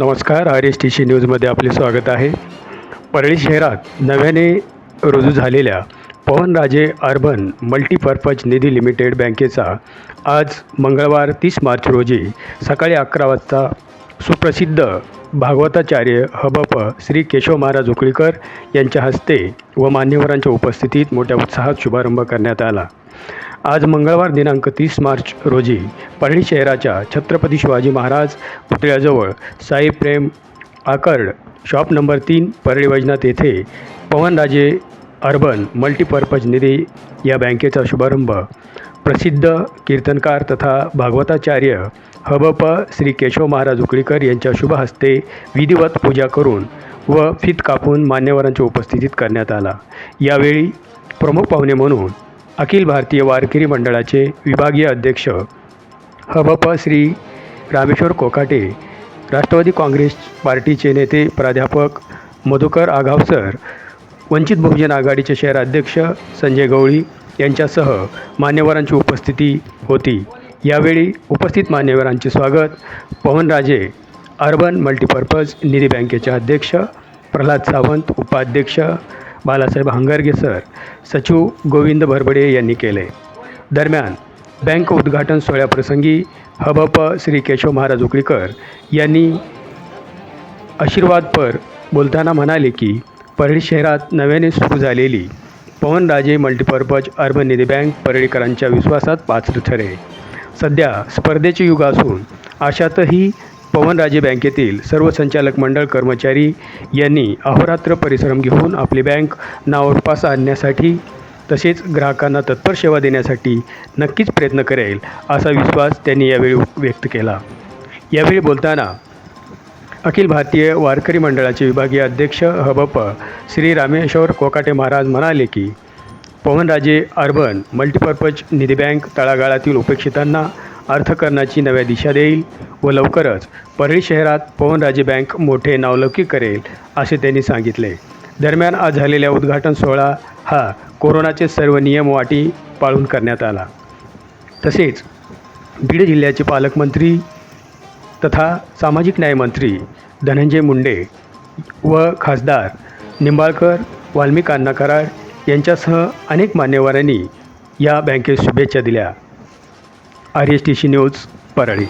नमस्कार R S T C न्यूजमध्ये आपले स्वागत आहे. परळी शहरात नव्याने रुजू झालेल्या Pavanraje urban multipurpose Nidhi limited बँकेचा आज मंगळवार तीस मार्च रोजी सकाळी अकरा वाजता सुप्रसिद्ध भागवताचार्य हबप श्री केशव महाराज उकळीकर यांच्या हस्ते व मान्यवरांच्या उपस्थितीत मोठ्या उत्साहात शुभारंभ करण्यात आला. आज मंगळवार दिनांक तीस मार्च रोजी परळी शहराच्या छत्रपती शिवाजी महाराज पुतळ्याजवळ साई प्रेम आकर्ड शॉप नंबर तीन परळी वैजनाथ येथे पवनराजे अर्बन मल्टीपर्पज निधी या बँकेचा शुभारंभ प्रसिद्ध कीर्तनकार तथा भागवताचार्य हबप श्री केशव महाराज उकळीकर यांच्या शुभ हस्ते विधिवत पूजा करून व फित कापून मान्यवरांच्या उपस्थितीत करण्यात आला. यावेळी प्रमुख पाहुणे म्हणून अखिल भारतीय वारकरी मंडळाचे विभागीय अध्यक्ष हबप श्री रामेश्वर कोकाटे राष्ट्रवादी काँग्रेस पार्टीचे नेते प्राध्यापक मधुकर आघावसर वंचित बहुजन आघाडीचे शहर अध्यक्ष संजय गवळी यांच्यासह मान्यवरांची उपस्थिती होती. यावेळी उपस्थित मान्यवरांचे स्वागत. पवनराजे अर्बन मल्टीपर्पज निधी बँकेचे अध्यक्ष प्रल्हाद सावंत उपाध्यक्ष बालासाहेब हंगारगे सर सचिव गोविंद भरबडे यांनी केले. दरम्यान बँक उद्घाटन सोहळ्याप्रसंगी हबप श्री केशव महाराज उकळीकर यांनी आशीर्वादपर बोलताना म्हणाले की परळी शहरात नव्याने सुरू झालेली पवनराजे मल्टीपर्पज अर्बन निधी बँक परळीकरांच्या विश्वासात पात्र ठरेल सध्या स्पर्धेचे युग असून अशातही पवनराजे बँकेतील सर्व संचालक मंडळ कर्मचारी यांनी अहोरात्र परिश्रम घेऊन आपली बँक नावारूपास आणण्यासाठी तसेच ग्राहकांना तत्पर सेवा देण्यासाठी नक्कीच प्रयत्न करेल असा विश्वास त्यांनी यावेळी व्यक्त केला. यावेळी बोलताना अखिल भारतीय वारकरी मंडळाचे विभागीय अध्यक्ष हबप श्री रामेश्वर कोकाटे महाराज म्हणाले की Pavanraje urban multipurpose Nidhi bank तळागाळातील उपेक्षितांना अर्थकरणाची नव्या दिशा देईल व लवकरच परळी शहरात पवनराजे बँक मोठे नावलौकिक करेल असे त्यांनी सांगितले. दरम्यान आज झालेल्या उद्घाटन सोहळा हा कोरोनाचे सर्व नियम वाटी पाळून करण्यात आला. तसेच बीड जिल्ह्याचे पालकमंत्री तथा सामाजिक न्यायमंत्री धनंजय मुंडे व खासदार निंबाळकर वाल्मिक अण्णा कराड यांच्यासह अनेक मान्यवरांनी या बँकेस शुभेच्छा दिल्या. R S T C news Parli.